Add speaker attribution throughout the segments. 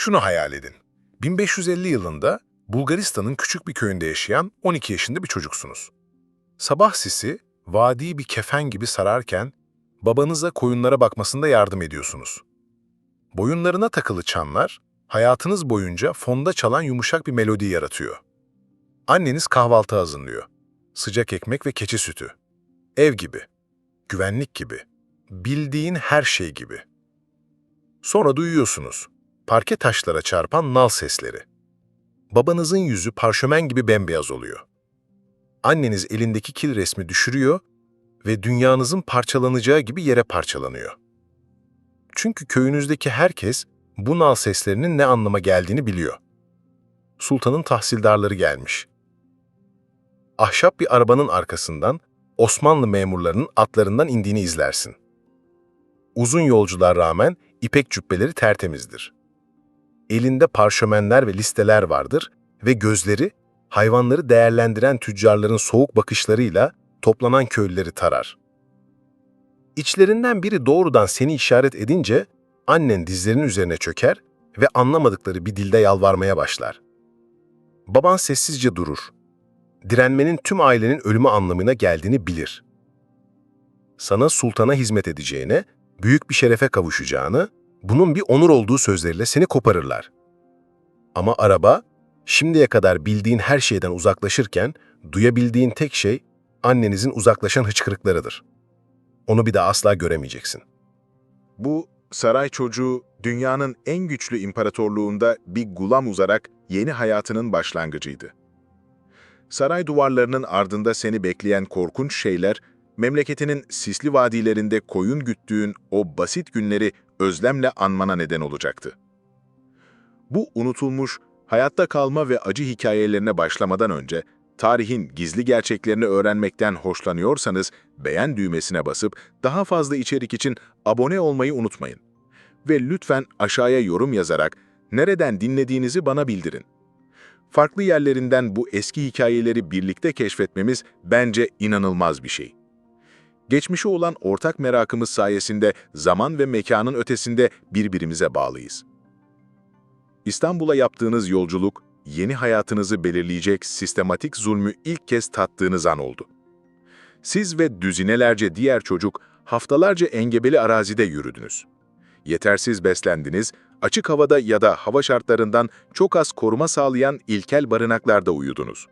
Speaker 1: Şunu hayal edin. 1550 yılında Bulgaristan'ın küçük bir köyünde yaşayan 12 yaşında bir çocuksunuz. Sabah sisi vadiyi bir kefen gibi sararken babanıza koyunlara bakmasında yardım ediyorsunuz. Boyunlarına takılı çanlar hayatınız boyunca fonda çalan yumuşak bir melodi yaratıyor. Anneniz kahvaltı hazırlıyor. Sıcak ekmek ve keçi sütü. Ev gibi. Güvenlik gibi. Bildiğin her şey gibi. Sonra duyuyorsunuz. Parke taşlara çarpan nal sesleri. Babanızın yüzü parşömen gibi bembeyaz oluyor. Anneniz elindeki kil resmi düşürüyor ve dünyanızın parçalanacağı gibi yere parçalanıyor. Çünkü köyünüzdeki herkes bu nal seslerinin ne anlama geldiğini biliyor. Sultanın tahsildarları gelmiş. Ahşap bir arabanın arkasından Osmanlı memurlarının atlarından indiğini izlersin. Uzun yolculuğa rağmen ipek cübbeleri tertemizdir. Elinde parşömenler ve listeler vardır ve gözleri hayvanları değerlendiren tüccarların soğuk bakışlarıyla toplanan köylüleri tarar. İçlerinden biri doğrudan seni işaret edince annen dizlerinin üzerine çöker ve anlamadıkları bir dilde yalvarmaya başlar. Baban sessizce durur. Direnmenin tüm ailenin ölümü anlamına geldiğini bilir. Sana sultana hizmet edeceğine, büyük bir şerefe kavuşacağını, bunun bir onur olduğu sözleriyle seni koparırlar. Ama araba, şimdiye kadar bildiğin her şeyden uzaklaşırken, duyabildiğin tek şey annenizin uzaklaşan hıçkırıklarıdır. Onu bir daha asla göremeyeceksin.
Speaker 2: Bu saray çocuğu dünyanın en güçlü imparatorluğunda bir gulam uzarak yeni hayatının başlangıcıydı. Saray duvarlarının ardında seni bekleyen korkunç şeyler, memleketinin sisli vadilerinde koyun güttüğün o basit günleri özlemle anmana neden olacaktı. Bu unutulmuş, hayatta kalma ve acı hikayelerine başlamadan önce, tarihin gizli gerçeklerini öğrenmekten hoşlanıyorsanız beğen düğmesine basıp daha fazla içerik için abone olmayı unutmayın. Ve lütfen aşağıya yorum yazarak nereden dinlediğinizi bana bildirin. Farklı yerlerinden bu eski hikayeleri birlikte keşfetmemiz bence inanılmaz bir şey. Geçmişe olan ortak merakımız sayesinde zaman ve mekanın ötesinde birbirimize bağlıyız. İstanbul'a yaptığınız yolculuk, yeni hayatınızı belirleyecek sistematik zulmü ilk kez tattığınız an oldu. Siz ve düzinelerce diğer çocuk haftalarca engebeli arazide yürüdünüz. Yetersiz beslendiniz, açık havada ya da hava şartlarından çok az koruma sağlayan ilkel barınaklarda uyudunuz.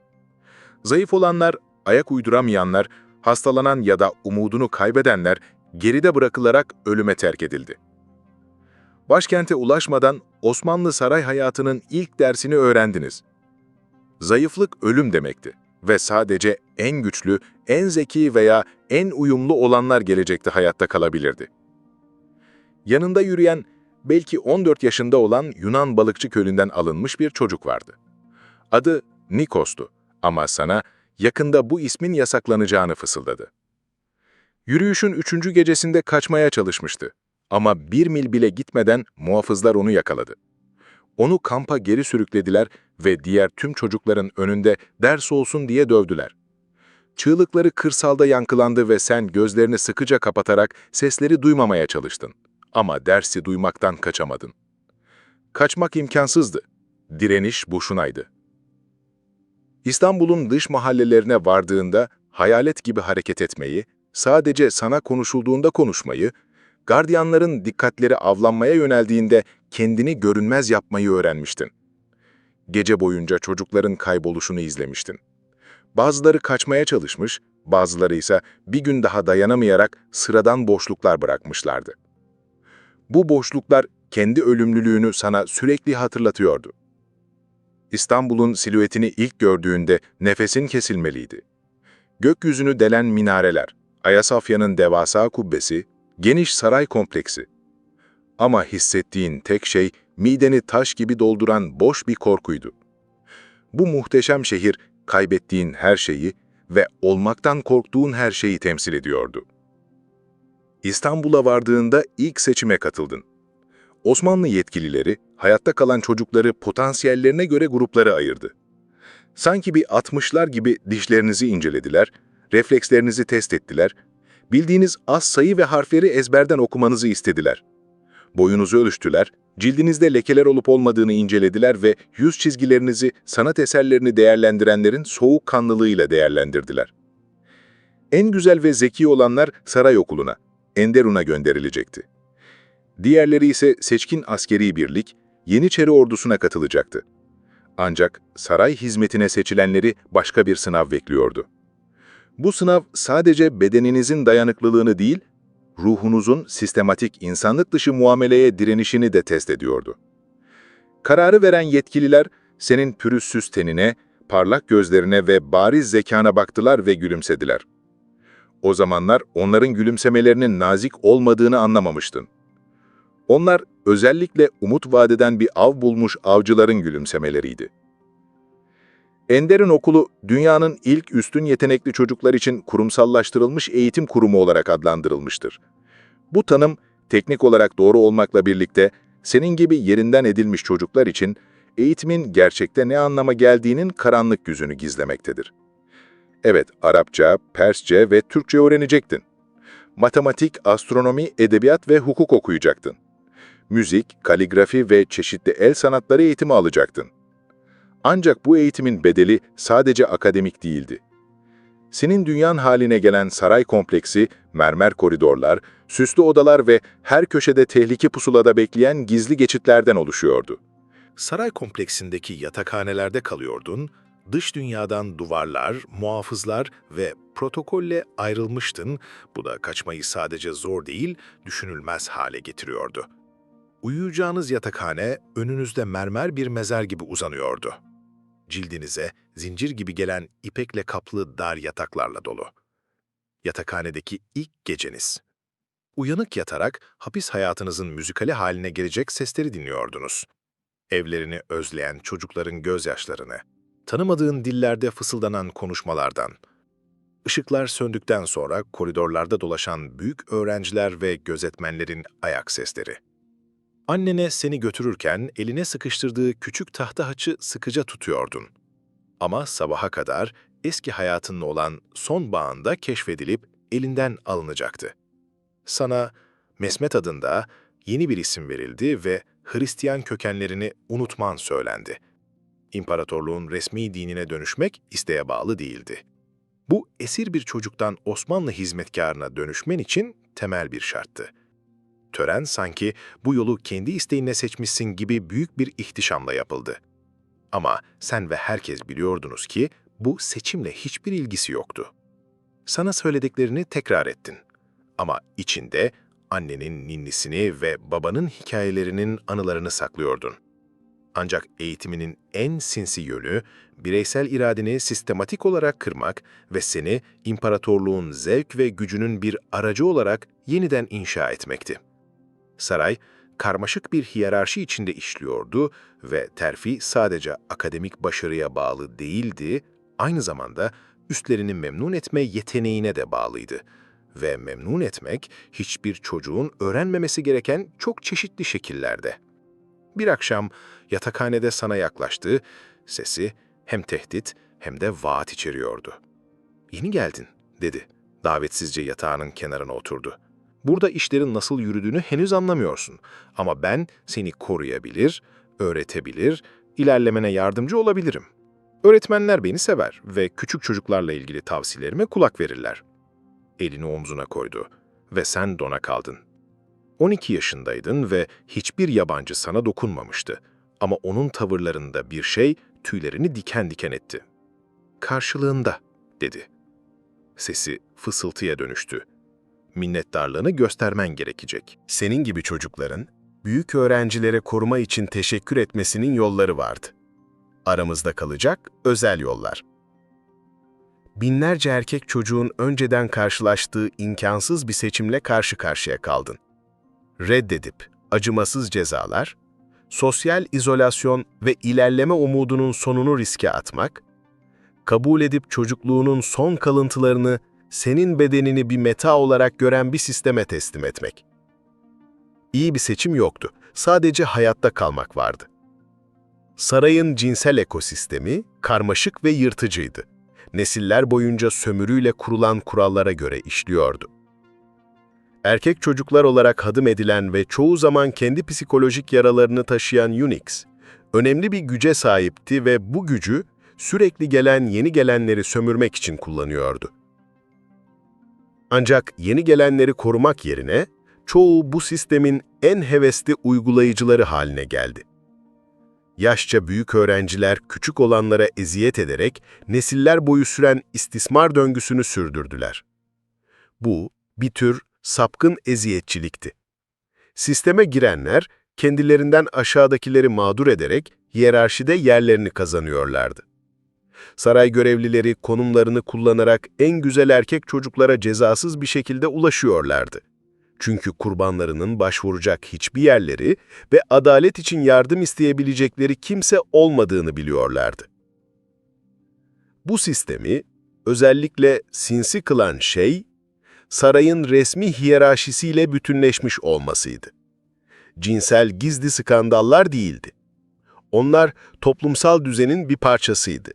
Speaker 2: Zayıf olanlar, ayak uyduramayanlar, hastalanan ya da umudunu kaybedenler geride bırakılarak ölüme terk edildi. Başkente ulaşmadan Osmanlı saray hayatının ilk dersini öğrendiniz. Zayıflık ölüm demekti ve sadece en güçlü, en zeki veya en uyumlu olanlar gelecekte hayatta kalabilirdi. Yanında yürüyen, belki 14 yaşında olan Yunan balıkçı kölünden alınmış bir çocuk vardı. Adı Nikos'tu ama sana yakında bu ismin yasaklanacağını fısıldadı. Yürüyüşün üçüncü gecesinde kaçmaya çalışmıştı ama bir mil bile gitmeden muhafızlar onu yakaladı. Onu kampa geri sürüklediler ve diğer tüm çocukların önünde ders olsun diye dövdüler. Çığlıkları kırsalda yankılandı ve sen gözlerini sıkıca kapatarak sesleri duymamaya çalıştın. Ama dersi duymaktan kaçamadın. Kaçmak imkansızdı. Direniş boşunaydı. İstanbul'un dış mahallelerine vardığında hayalet gibi hareket etmeyi, sadece sana konuşulduğunda konuşmayı, gardiyanların dikkatleri avlanmaya yöneldiğinde kendini görünmez yapmayı öğrenmiştin. Gece boyunca çocukların kayboluşunu izlemiştin. Bazıları kaçmaya çalışmış, bazıları ise bir gün daha dayanamayarak sıradan boşluklar bırakmışlardı. Bu boşluklar kendi ölümlülüğünü sana sürekli hatırlatıyordu. İstanbul'un silüetini ilk gördüğünde nefesin kesilmeliydi. Gökyüzünü delen minareler, Ayasofya'nın devasa kubbesi, geniş saray kompleksi. Ama hissettiğin tek şey mideni taş gibi dolduran boş bir korkuydu. Bu muhteşem şehir kaybettiğin her şeyi ve olmaktan korktuğun her şeyi temsil ediyordu. İstanbul'a vardığında ilk seçime katıldın. Osmanlı yetkilileri hayatta kalan çocukları potansiyellerine göre gruplara ayırdı. Sanki bir atmışlar gibi dişlerinizi incelediler, reflekslerinizi test ettiler, bildiğiniz az sayı ve harfleri ezberden okumanızı istediler. Boyunuzu ölçtüler, Cildinizde lekeler olup olmadığını incelediler ve yüz çizgilerinizi sanat eserlerini değerlendirenlerin soğukkanlılığıyla değerlendirdiler. En güzel ve zeki olanlar saray okuluna, Enderun'a gönderilecekti. Diğerleri ise seçkin askeri birlik, Yeniçeri ordusuna katılacaktı. Ancak saray hizmetine seçilenleri başka bir sınav bekliyordu. Bu sınav sadece bedeninizin dayanıklılığını değil, ruhunuzun sistematik insanlık dışı muameleye direnişini de test ediyordu. Kararı veren yetkililer senin pürüzsüz tenine, parlak gözlerine ve bariz zekana baktılar ve gülümsediler. O zamanlar onların gülümsemelerinin nazik olmadığını anlamamıştın. Onlar özellikle umut vadeden bir av bulmuş avcıların gülümsemeleriydi. Ender'in okulu dünyanın ilk üstün yetenekli çocuklar için kurumsallaştırılmış eğitim kurumu olarak adlandırılmıştır. Bu tanım teknik olarak doğru olmakla birlikte senin gibi yerinden edilmiş çocuklar için eğitimin gerçekte ne anlama geldiğinin karanlık yüzünü gizlemektedir. Evet, Arapça, Persçe ve Türkçe öğrenecektin. Matematik, astronomi, edebiyat ve hukuk okuyacaktın. Müzik, kaligrafi ve çeşitli el sanatları eğitimi alacaktın. Ancak bu eğitimin bedeli sadece akademik değildi. Senin dünyan haline gelen saray kompleksi, mermer koridorlar, süslü odalar ve her köşede tehlike pusulada bekleyen gizli geçitlerden oluşuyordu.
Speaker 1: Saray kompleksindeki yatakhanelerde kalıyordun, dış dünyadan duvarlar, muhafızlar ve protokolle ayrılmıştın. Bu da kaçmayı sadece zor değil, düşünülmez hale getiriyordu. Uyuyacağınız yatakhane önünüzde mermer bir mezar gibi uzanıyordu. Cildinize zincir gibi gelen ipekle kaplı dar yataklarla dolu. Yatakhanedeki ilk geceniz. Uyanık yatarak hapis hayatınızın müzikali haline gelecek sesleri dinliyordunuz. Evlerini özleyen çocukların gözyaşlarını, tanımadığın dillerde fısıldanan konuşmalardan. Işıklar söndükten sonra koridorlarda dolaşan büyük öğrenciler ve gözetmenlerin ayak sesleri. Annene seni götürürken eline sıkıştırdığı küçük tahta haçı sıkıca tutuyordun. Ama sabaha kadar eski hayatınla olan son bağında keşfedilip elinden alınacaktı. Sana Mesmet adında yeni bir isim verildi ve Hristiyan kökenlerini unutman söylendi. İmparatorluğun resmi dinine dönüşmek isteğe bağlı değildi. Bu esir bir çocuktan Osmanlı hizmetkarına dönüşmen için temel bir şarttı. Tören sanki bu yolu kendi isteğinle seçmişsin gibi büyük bir ihtişamla yapıldı. Ama sen ve herkes biliyordunuz ki bu seçimle hiçbir ilgisi yoktu. Sana söylediklerini tekrar ettin. Ama içinde annenin ninnisini ve babanın hikayelerinin anılarını saklıyordun. Ancak eğitiminin en sinsi yönü, bireysel iradeni sistematik olarak kırmak ve seni imparatorluğun zevk ve gücünün bir aracı olarak yeniden inşa etmekti. Saray, karmaşık bir hiyerarşi içinde işliyordu ve terfi sadece akademik başarıya bağlı değildi, aynı zamanda üstlerini memnun etme yeteneğine de bağlıydı. Ve memnun etmek hiçbir çocuğun öğrenmemesi gereken çok çeşitli şekillerde. Bir akşam yatakhanede sana yaklaştı, sesi hem tehdit hem de vaat içeriyordu. Yeni geldin, dedi. Davetsizce yatağının kenarına oturdu. Burada işlerin nasıl yürüdüğünü henüz anlamıyorsun. Ama ben seni koruyabilir, öğretebilir, ilerlemene yardımcı olabilirim. Öğretmenler beni sever ve küçük çocuklarla ilgili tavsiyelerime kulak verirler. Elini omzuna koydu ve sen dona kaldın. 12 yaşındaydın ve hiçbir yabancı sana dokunmamıştı. Ama onun tavırlarında bir şey tüylerini diken diken etti. Karşılığında, dedi. Sesi fısıltıya dönüştü minnettarlığını göstermen gerekecek. Senin gibi çocukların, büyük öğrencilere koruma için teşekkür etmesinin yolları vardı. Aramızda kalacak özel yollar. Binlerce erkek çocuğun önceden karşılaştığı imkansız bir seçimle karşı karşıya kaldın. Reddedip acımasız cezalar, sosyal izolasyon ve ilerleme umudunun sonunu riske atmak, kabul edip çocukluğunun son kalıntılarını senin bedenini bir meta olarak gören bir sisteme teslim etmek. İyi bir seçim yoktu. Sadece hayatta kalmak vardı. Sarayın cinsel ekosistemi karmaşık ve yırtıcıydı. Nesiller boyunca sömürüyle kurulan kurallara göre işliyordu.
Speaker 3: Erkek çocuklar olarak hadım edilen ve çoğu zaman kendi psikolojik yaralarını taşıyan Unix, önemli bir güce sahipti ve bu gücü sürekli gelen yeni gelenleri sömürmek için kullanıyordu. Ancak yeni gelenleri korumak yerine çoğu bu sistemin en hevesli uygulayıcıları haline geldi. Yaşça büyük öğrenciler küçük olanlara eziyet ederek nesiller boyu süren istismar döngüsünü sürdürdüler. Bu bir tür sapkın eziyetçilikti. Sisteme girenler kendilerinden aşağıdakileri mağdur ederek hiyerarşide yerlerini kazanıyorlardı. Saray görevlileri konumlarını kullanarak en güzel erkek çocuklara cezasız bir şekilde ulaşıyorlardı. Çünkü kurbanlarının başvuracak hiçbir yerleri ve adalet için yardım isteyebilecekleri kimse olmadığını biliyorlardı. Bu sistemi özellikle sinsi kılan şey, sarayın resmi hiyerarşisiyle bütünleşmiş olmasıydı. Cinsel gizli skandallar değildi. Onlar toplumsal düzenin bir parçasıydı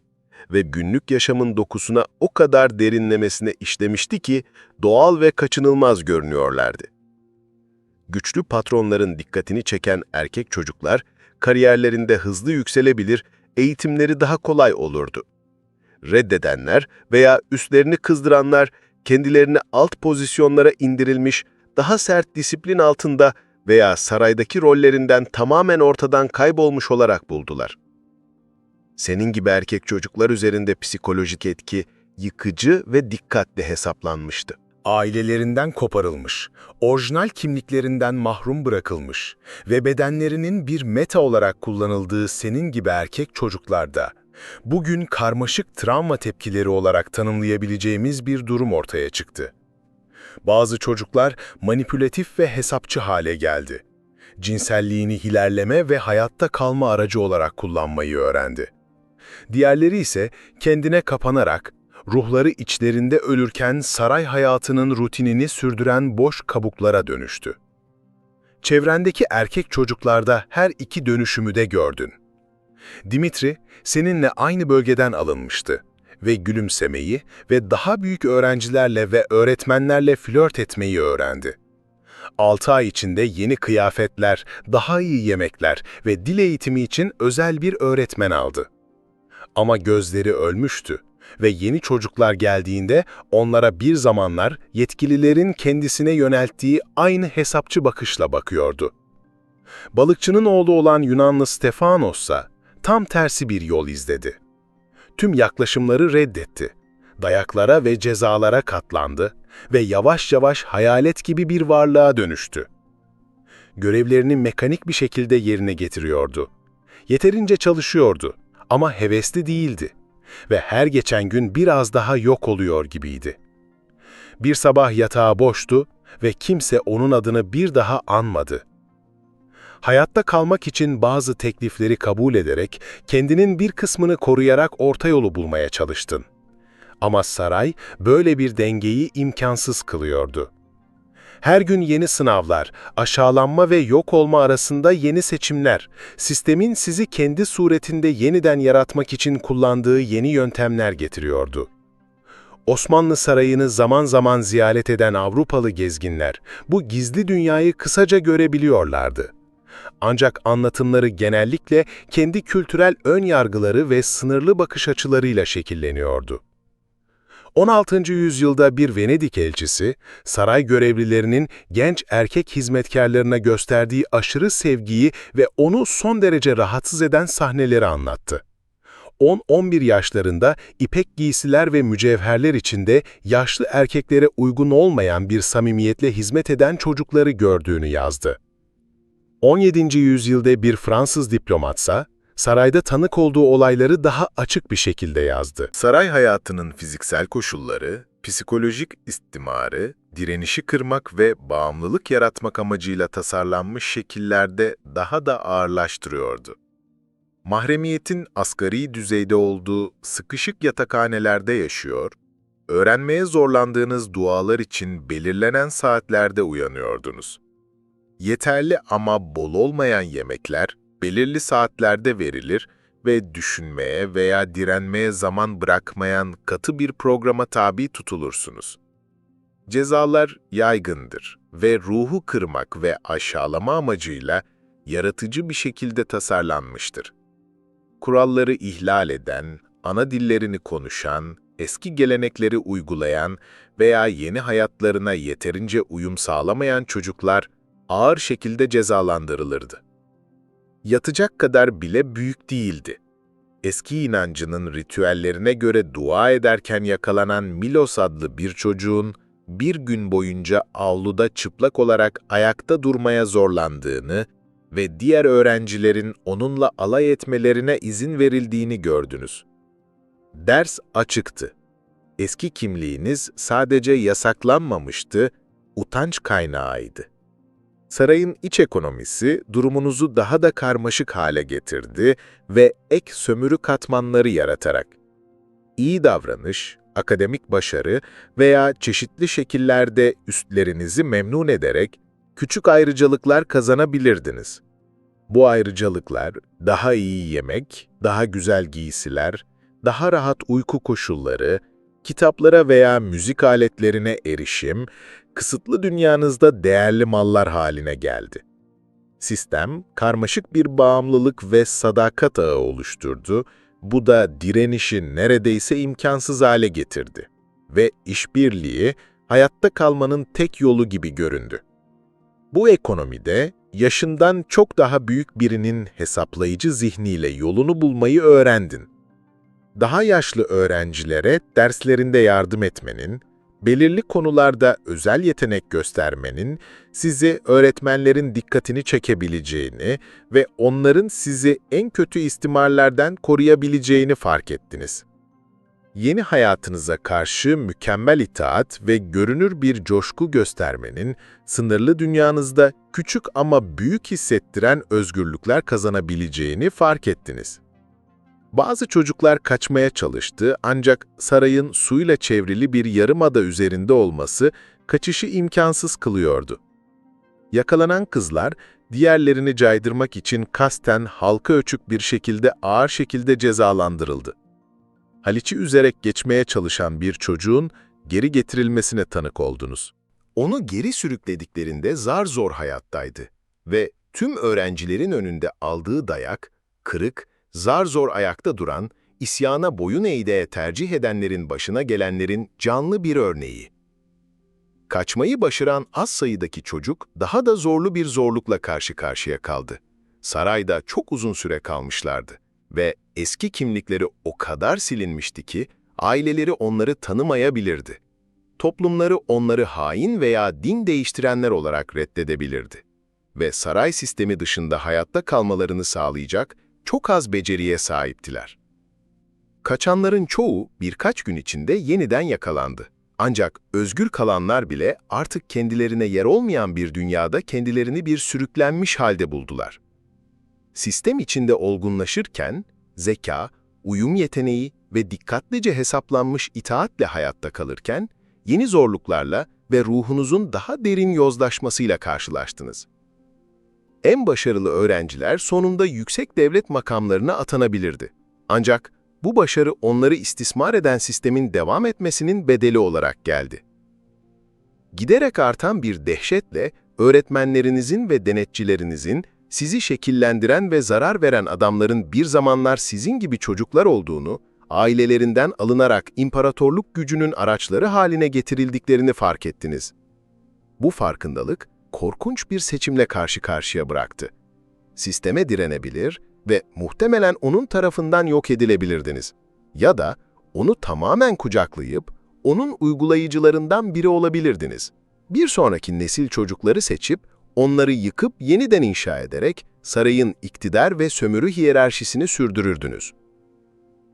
Speaker 3: ve günlük yaşamın dokusuna o kadar derinlemesine işlemişti ki doğal ve kaçınılmaz görünüyorlardı. Güçlü patronların dikkatini çeken erkek çocuklar kariyerlerinde hızlı yükselebilir, eğitimleri daha kolay olurdu. Reddedenler veya üstlerini kızdıranlar kendilerini alt pozisyonlara indirilmiş, daha sert disiplin altında veya saraydaki rollerinden tamamen ortadan kaybolmuş olarak buldular. Senin gibi erkek çocuklar üzerinde psikolojik etki yıkıcı ve dikkatli hesaplanmıştı.
Speaker 1: ailelerinden koparılmış, orijinal kimliklerinden mahrum bırakılmış ve bedenlerinin bir meta olarak kullanıldığı senin gibi erkek çocuklarda, bugün karmaşık travma tepkileri olarak tanımlayabileceğimiz bir durum ortaya çıktı. Bazı çocuklar manipülatif ve hesapçı hale geldi. Cinselliğini ilerleme ve hayatta kalma aracı olarak kullanmayı öğrendi. Diğerleri ise kendine kapanarak, ruhları içlerinde ölürken saray hayatının rutinini sürdüren boş kabuklara dönüştü. Çevrendeki erkek çocuklarda her iki dönüşümü de gördün. Dimitri, seninle aynı bölgeden alınmıştı ve gülümsemeyi ve daha büyük öğrencilerle ve öğretmenlerle flört etmeyi öğrendi. 6 ay içinde yeni kıyafetler, daha iyi yemekler ve dil eğitimi için özel bir öğretmen aldı. Ama gözleri ölmüştü ve yeni çocuklar geldiğinde onlara bir zamanlar yetkililerin kendisine yönelttiği aynı hesapçı bakışla bakıyordu. Balıkçının oğlu olan Yunanlı Stefanos ise tam tersi bir yol izledi. Tüm yaklaşımları reddetti. Dayaklara ve cezalara katlandı ve yavaş yavaş hayalet gibi bir varlığa dönüştü. Görevlerini mekanik bir şekilde yerine getiriyordu. Yeterince çalışıyordu ama hevesli değildi ve her geçen gün biraz daha yok oluyor gibiydi. Bir sabah yatağı boştu ve kimse onun adını bir daha anmadı. Hayatta kalmak için bazı teklifleri kabul ederek kendinin bir kısmını koruyarak orta yolu bulmaya çalıştın. Ama saray böyle bir dengeyi imkansız kılıyordu. Her gün yeni sınavlar, aşağılanma ve yok olma arasında yeni seçimler, sistemin sizi kendi suretinde yeniden yaratmak için kullandığı yeni yöntemler getiriyordu. Osmanlı Sarayı'nı zaman zaman ziyaret eden Avrupalı gezginler bu gizli dünyayı kısaca görebiliyorlardı. Ancak anlatımları genellikle kendi kültürel ön yargıları ve sınırlı bakış açılarıyla şekilleniyordu. 16. yüzyılda bir Venedik elçisi, saray görevlilerinin genç erkek hizmetkarlarına gösterdiği aşırı sevgiyi ve onu son derece rahatsız eden sahneleri anlattı. 10-11 yaşlarında ipek giysiler ve mücevherler içinde yaşlı erkeklere uygun olmayan bir samimiyetle hizmet eden çocukları gördüğünü yazdı. 17. yüzyılda bir Fransız diplomatsa, sarayda tanık olduğu olayları daha açık bir şekilde yazdı.
Speaker 2: Saray hayatının fiziksel koşulları, psikolojik istimarı, direnişi kırmak ve bağımlılık yaratmak amacıyla tasarlanmış şekillerde daha da ağırlaştırıyordu. Mahremiyetin asgari düzeyde olduğu sıkışık yatakhanelerde yaşıyor, öğrenmeye zorlandığınız dualar için belirlenen saatlerde uyanıyordunuz. Yeterli ama bol olmayan yemekler belirli saatlerde verilir ve düşünmeye veya direnmeye zaman bırakmayan katı bir programa tabi tutulursunuz. Cezalar yaygındır
Speaker 3: ve ruhu kırmak ve aşağılama amacıyla yaratıcı bir şekilde tasarlanmıştır. Kuralları ihlal eden, ana dillerini konuşan, eski gelenekleri uygulayan veya yeni hayatlarına yeterince uyum sağlamayan çocuklar ağır şekilde cezalandırılırdı. Yatacak kadar bile büyük değildi. Eski inancının ritüellerine göre dua ederken yakalanan Milos adlı bir çocuğun bir gün boyunca avluda çıplak olarak ayakta durmaya zorlandığını ve diğer öğrencilerin onunla alay etmelerine izin verildiğini gördünüz. Ders açıktı. Eski kimliğiniz sadece yasaklanmamıştı, utanç kaynağıydı. Sarayın iç ekonomisi durumunuzu daha da karmaşık hale getirdi ve ek sömürü katmanları yaratarak iyi davranış, akademik başarı veya çeşitli şekillerde üstlerinizi memnun ederek küçük ayrıcalıklar kazanabilirdiniz. Bu ayrıcalıklar daha iyi yemek, daha güzel giysiler, daha rahat uyku koşulları, kitaplara veya müzik aletlerine erişim, kısıtlı dünyanızda değerli mallar haline geldi. Sistem, karmaşık bir bağımlılık ve sadakat ağı oluşturdu, bu da direnişi neredeyse imkansız hale getirdi. Ve işbirliği, hayatta kalmanın tek yolu gibi göründü. Bu ekonomide, yaşından çok daha büyük birinin hesaplayıcı zihniyle yolunu bulmayı öğrendin. Daha yaşlı öğrencilere derslerinde yardım etmenin, belirli konularda özel yetenek göstermenin sizi öğretmenlerin dikkatini çekebileceğini ve onların sizi en kötü istimarlardan koruyabileceğini fark ettiniz. Yeni hayatınıza karşı mükemmel itaat ve görünür bir coşku göstermenin sınırlı dünyanızda küçük ama büyük hissettiren özgürlükler kazanabileceğini fark ettiniz. Bazı çocuklar kaçmaya çalıştı ancak sarayın suyla çevrili bir yarımada üzerinde olması kaçışı imkansız kılıyordu. Yakalanan kızlar diğerlerini caydırmak için kasten halka ölçük bir şekilde ağır şekilde cezalandırıldı. Haliç'i üzerek geçmeye çalışan bir çocuğun geri getirilmesine tanık oldunuz. Onu geri sürüklediklerinde zar zor hayattaydı ve tüm öğrencilerin önünde aldığı dayak, kırık, zar zor ayakta duran, isyana boyun eğmeye tercih edenlerin başına gelenlerin canlı bir örneği. Kaçmayı başaran az sayıdaki çocuk daha da zorlu bir zorlukla karşı karşıya kaldı. Sarayda çok uzun süre kalmışlardı ve eski kimlikleri o kadar silinmişti ki aileleri onları tanımayabilirdi. Toplumları onları hain veya din değiştirenler olarak reddedebilirdi. Ve saray sistemi dışında hayatta kalmalarını sağlayacak çok az beceriye sahiptiler. Kaçanların çoğu birkaç gün içinde yeniden yakalandı. Ancak özgür kalanlar bile artık kendilerine yer olmayan bir dünyada kendilerini bir sürüklenmiş halde buldular. Sistem içinde olgunlaşırken, zeka, uyum yeteneği ve dikkatlice hesaplanmış itaatle hayatta kalırken, yeni zorluklarla ve ruhunuzun daha derin yozlaşmasıyla karşılaştınız. En başarılı öğrenciler sonunda yüksek devlet makamlarına atanabilirdi. Ancak bu başarı onları istismar eden sistemin devam etmesinin bedeli olarak geldi. Giderek artan bir dehşetle öğretmenlerinizin ve denetçilerinizin sizi şekillendiren ve zarar veren adamların bir zamanlar sizin gibi çocuklar olduğunu, ailelerinden alınarak imparatorluk gücünün araçları haline getirildiklerini fark ettiniz. Bu farkındalık, korkunç bir seçimle karşı karşıya bıraktı. Sisteme direnebilir ve muhtemelen onun tarafından yok edilebilirdiniz. Ya da onu tamamen kucaklayıp, onun uygulayıcılarından biri olabilirdiniz. Bir sonraki nesil çocukları seçip, onları yıkıp yeniden inşa ederek sarayın iktidar ve sömürü hiyerarşisini sürdürürdünüz.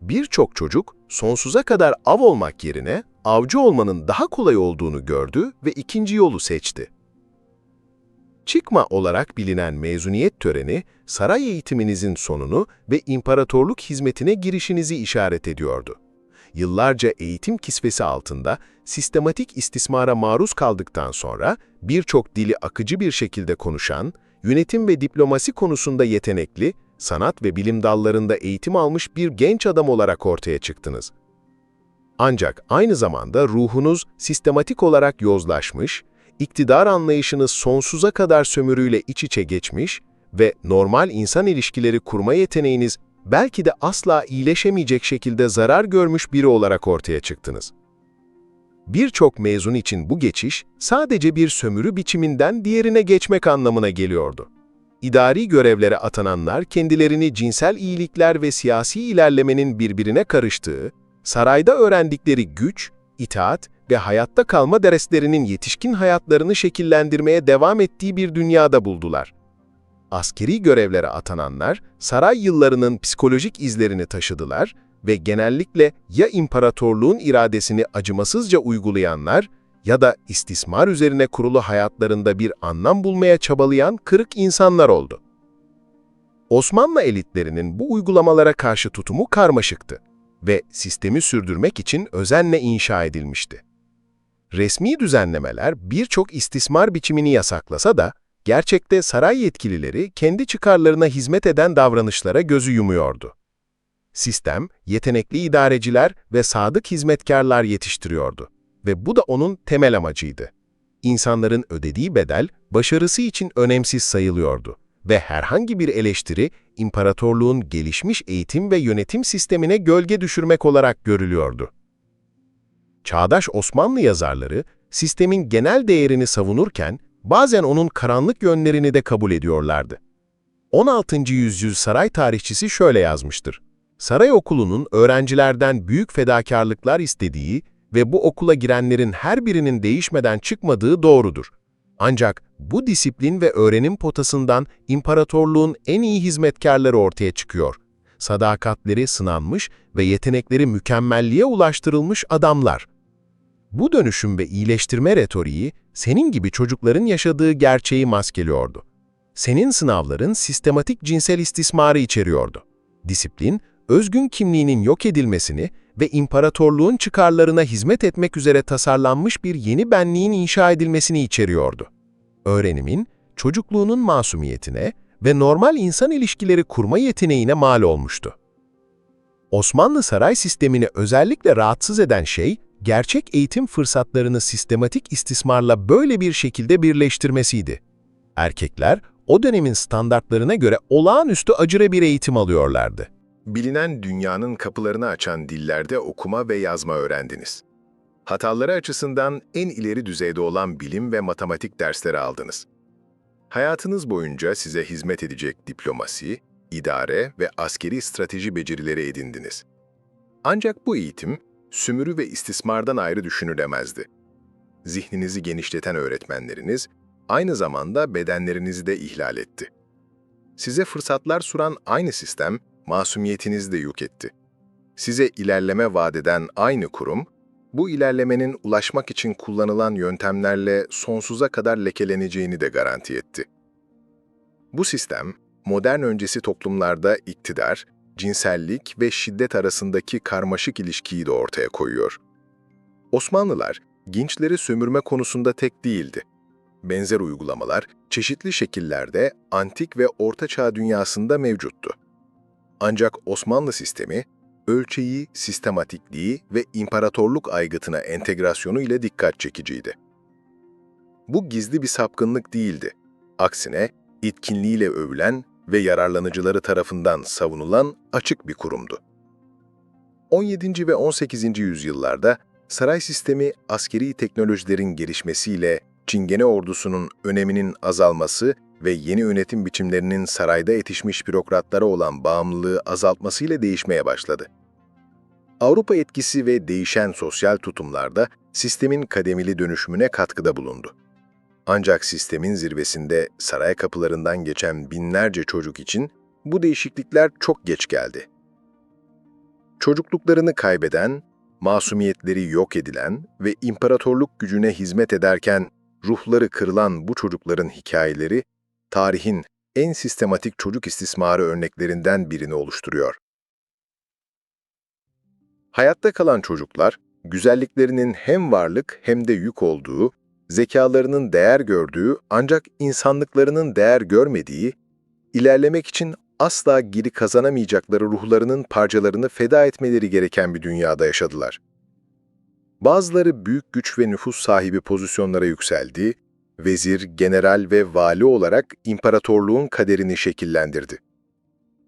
Speaker 3: Birçok çocuk sonsuza kadar av olmak yerine avcı olmanın daha kolay olduğunu gördü ve ikinci yolu seçti. Çıkma olarak bilinen mezuniyet töreni, saray eğitiminizin sonunu ve imparatorluk hizmetine girişinizi işaret ediyordu. Yıllarca eğitim kisvesi altında sistematik istismara maruz kaldıktan sonra birçok dili akıcı bir şekilde konuşan, yönetim ve diplomasi konusunda yetenekli, sanat ve bilim dallarında eğitim almış bir genç adam olarak ortaya çıktınız. Ancak aynı zamanda ruhunuz sistematik olarak yozlaşmış, iktidar anlayışını sonsuza kadar sömürüyle iç içe geçmiş ve normal insan ilişkileri kurma yeteneğiniz belki de asla iyileşemeyecek şekilde zarar görmüş biri olarak ortaya çıktınız. Birçok mezun için bu geçiş sadece bir sömürü biçiminden diğerine geçmek anlamına geliyordu. İdari görevlere atananlar kendilerini cinsel iyilikler ve siyasi ilerlemenin birbirine karıştığı, sarayda öğrendikleri güç, itaat ve hayatta kalma derslerinin yetişkin hayatlarını şekillendirmeye devam ettiği bir dünyada buldular. Askeri görevlere atananlar, saray yıllarının psikolojik izlerini taşıdılar ve genellikle ya imparatorluğun iradesini acımasızca uygulayanlar ya da istismar üzerine kurulu hayatlarında bir anlam bulmaya çabalayan kırık insanlar oldu. Osmanlı elitlerinin bu uygulamalara karşı tutumu karmaşıktı ve sistemi sürdürmek için özenle inşa edilmişti. Resmi düzenlemeler birçok istismar biçimini yasaklasa da, gerçekte saray yetkilileri kendi çıkarlarına hizmet eden davranışlara gözü yumuyordu. Sistem, yetenekli idareciler ve sadık hizmetkarlar yetiştiriyordu ve bu da onun temel amacıydı. İnsanların ödediği bedel, başarısı için önemsiz sayılıyordu ve herhangi bir eleştiri, imparatorluğun gelişmiş eğitim ve yönetim sistemine gölge düşürmek olarak görülüyordu. Çağdaş Osmanlı yazarları, sistemin genel değerini savunurken, bazen onun karanlık yönlerini de kabul ediyorlardı. 16. yüzyıl saray tarihçisi şöyle yazmıştır. Saray okulunun öğrencilerden büyük fedakarlıklar istediği ve bu okula girenlerin her birinin değişmeden çıkmadığı doğrudur. Ancak bu disiplin ve öğrenim potasından imparatorluğun en iyi hizmetkarları ortaya çıkıyor. Sadakatleri sınanmış ve yetenekleri mükemmelliğe ulaştırılmış adamlar. Bu dönüşüm ve iyileştirme retoriği, senin gibi çocukların yaşadığı gerçeği maskeliyordu. Senin sınavların sistematik cinsel istismarı içeriyordu. Disiplin, özgün kimliğinin yok edilmesini ve imparatorluğun çıkarlarına hizmet etmek üzere tasarlanmış bir yeni benliğin inşa edilmesini içeriyordu. Öğrenimin, çocukluğunun masumiyetine ve normal insan ilişkileri kurma yeteneğine mal olmuştu. Osmanlı saray sistemini özellikle rahatsız eden şey, gerçek eğitim fırsatlarını sistematik istismarla böyle bir şekilde birleştirmesiydi. Erkekler, o dönemin standartlarına göre olağanüstü acıre bir eğitim alıyorlardı.
Speaker 1: Bilinen dünyanın kapılarını açan dillerde okuma ve yazma öğrendiniz. Hataları açısından en ileri düzeyde olan bilim ve matematik dersleri aldınız. Hayatınız boyunca size hizmet edecek diplomasi, idare ve askeri strateji becerileri edindiniz. Ancak bu eğitim, sümürü ve istismardan ayrı düşünülemezdi. Zihninizi genişleten öğretmenleriniz, aynı zamanda bedenlerinizi de ihlal etti. Size fırsatlar sunan aynı sistem, masumiyetinizi de yok etti. Size ilerleme vadeden aynı kurum, bu ilerlemenin ulaşmak için kullanılan yöntemlerle sonsuza kadar lekeleneceğini de garanti etti. Bu sistem, modern öncesi toplumlarda iktidar, cinsellik ve şiddet arasındaki karmaşık ilişkiyi de ortaya koyuyor. Osmanlılar, gençleri sömürme konusunda tek değildi. Benzer uygulamalar çeşitli şekillerde antik ve ortaçağ dünyasında mevcuttu. Ancak Osmanlı sistemi, ölçeği, sistematikliği ve imparatorluk aygıtına entegrasyonu ile dikkat çekiciydi. Bu gizli bir sapkınlık değildi. Aksine, itkinliğiyle övülen ve yararlanıcıları tarafından savunulan açık bir kurumdu. 17. ve 18. yüzyıllarda saray sistemi askeri teknolojilerin gelişmesiyle Çingene ordusunun öneminin azalması ve yeni yönetim biçimlerinin sarayda yetişmiş bürokratlara olan bağımlılığı azaltmasıyla değişmeye başladı. Avrupa etkisi ve değişen sosyal tutumlarda sistemin kademeli dönüşümüne katkıda bulundu. Ancak sistemin zirvesinde saray kapılarından geçen binlerce çocuk için bu değişiklikler çok geç geldi. Çocukluklarını kaybeden, masumiyetleri yok edilen ve imparatorluk gücüne hizmet ederken ruhları kırılan bu çocukların hikayeleri, tarihin en sistematik çocuk istismarı örneklerinden birini oluşturuyor. Hayatta kalan çocuklar, güzelliklerinin hem varlık hem de yük olduğu, zekalarının değer gördüğü ancak insanlıklarının değer görmediği, ilerlemek için asla geri kazanamayacakları ruhlarının parçalarını feda etmeleri gereken bir dünyada yaşadılar. Bazıları büyük güç ve nüfus sahibi pozisyonlara yükseldi,
Speaker 3: vezir, general ve vali olarak imparatorluğun kaderini şekillendirdi.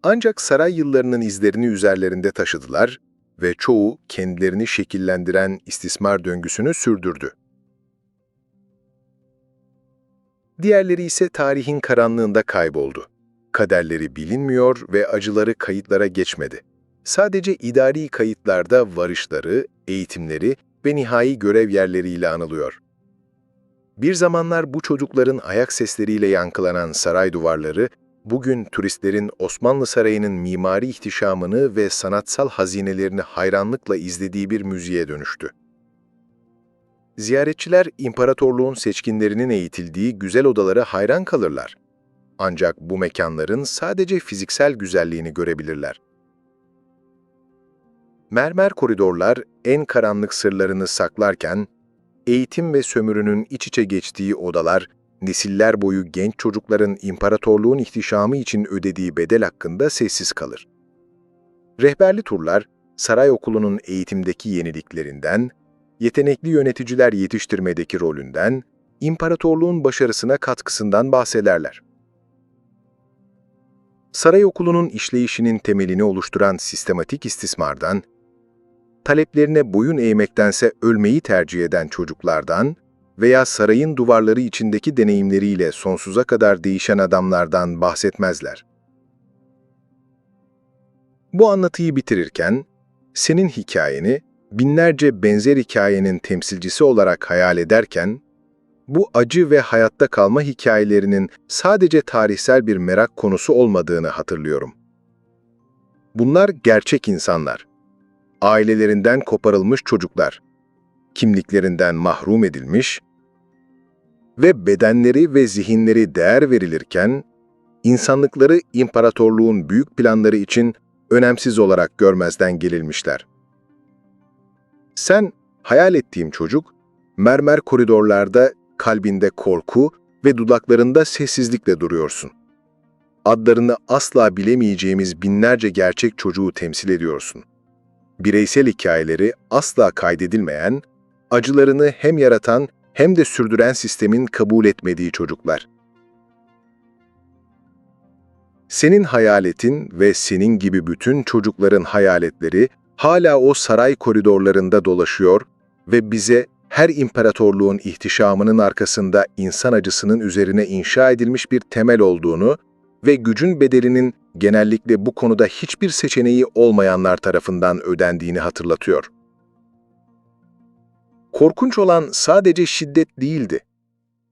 Speaker 3: Ancak saray yıllarının izlerini üzerlerinde taşıdılar ve çoğu kendilerini şekillendiren istismar döngüsünü sürdürdü. Diğerleri ise tarihin karanlığında kayboldu. Kaderleri bilinmiyor ve acıları kayıtlara geçmedi. Sadece idari kayıtlarda varışları, eğitimleri ve nihai görev yerleriyle anılıyor. Bir zamanlar bu çocukların ayak sesleriyle yankılanan saray duvarları, bugün turistlerin Osmanlı Sarayı'nın mimari ihtişamını ve sanatsal hazinelerini hayranlıkla izlediği bir müziğe dönüştü. Ziyaretçiler imparatorluğun seçkinlerinin eğitildiği güzel odalara hayran kalırlar. Ancak bu mekanların sadece fiziksel güzelliğini görebilirler. Mermer koridorlar en karanlık sırlarını saklarken, eğitim ve sömürünün iç içe geçtiği odalar, nesiller boyu genç çocukların imparatorluğun ihtişamı için ödediği bedel hakkında sessiz kalır. Rehberli turlar, saray okulunun eğitimdeki yeniliklerinden, yetenekli yöneticiler yetiştirmedeki rolünden, imparatorluğun başarısına katkısından bahsederler. Saray okulunun işleyişinin temelini oluşturan sistematik istismardan, taleplerine boyun eğmektense ölmeyi tercih eden çocuklardan veya sarayın duvarları içindeki deneyimleriyle sonsuza kadar değişen adamlardan bahsetmezler. Bu anlatıyı bitirirken, senin hikayeni binlerce benzer hikayenin temsilcisi olarak hayal ederken, bu acı ve hayatta kalma hikayelerinin sadece tarihsel bir merak konusu olmadığını hatırlıyorum. Bunlar gerçek insanlar. Ailelerinden koparılmış çocuklar. Kimliklerinden mahrum edilmiş ve bedenleri ve zihinleri değer verilirken, insanlıkları imparatorluğun büyük planları için önemsiz olarak görmezden gelilmişler. Sen, hayal ettiğim çocuk, mermer koridorlarda kalbinde korku ve dudaklarında sessizlikle duruyorsun. Adlarını asla bilemeyeceğimiz binlerce gerçek çocuğu temsil ediyorsun. Bireysel hikayeleri asla kaydedilmeyen, acılarını hem yaratan hem de sürdüren sistemin kabul etmediği çocuklar. Senin hayaletin ve senin gibi bütün çocukların hayaletleri hala o saray koridorlarında dolaşıyor ve bize her imparatorluğun ihtişamının arkasında insan acısının üzerine inşa edilmiş bir temel olduğunu ve gücün bedelinin genellikle bu konuda hiçbir seçeneği olmayanlar tarafından ödendiğini hatırlatıyor. Korkunç olan sadece şiddet değildi.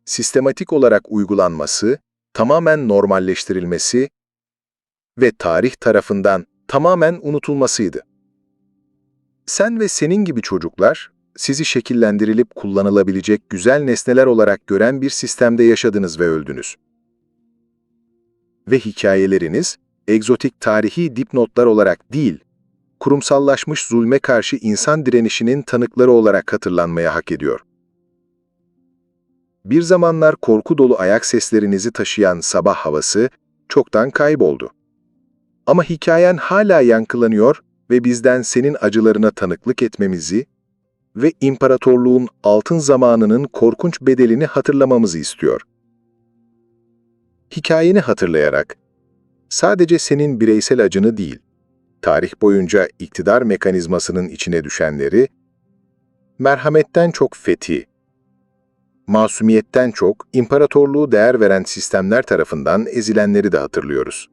Speaker 3: Sistematik olarak uygulanması, tamamen normalleştirilmesi ve tarih tarafından tamamen unutulmasıydı. Sen ve senin gibi çocuklar, sizi şekillendirilip kullanılabilecek güzel nesneler olarak gören bir sistemde yaşadınız ve öldünüz. Ve hikayeleriniz, egzotik tarihi dipnotlar olarak değil, kurumsallaşmış zulme karşı insan direnişinin tanıkları olarak hatırlanmaya hak ediyor. Bir zamanlar korku dolu ayak seslerinizi taşıyan sabah havası çoktan kayboldu. Ama hikayen hala yankılanıyor ve bizden senin acılarına tanıklık etmemizi ve imparatorluğun altın zamanının korkunç bedelini hatırlamamızı istiyor. Hikayeni hatırlayarak, sadece senin bireysel acını değil, tarih boyunca iktidar mekanizmasının içine düşenleri, merhametten çok fethi, masumiyetten çok imparatorluğu değer veren sistemler tarafından ezilenleri de hatırlıyoruz.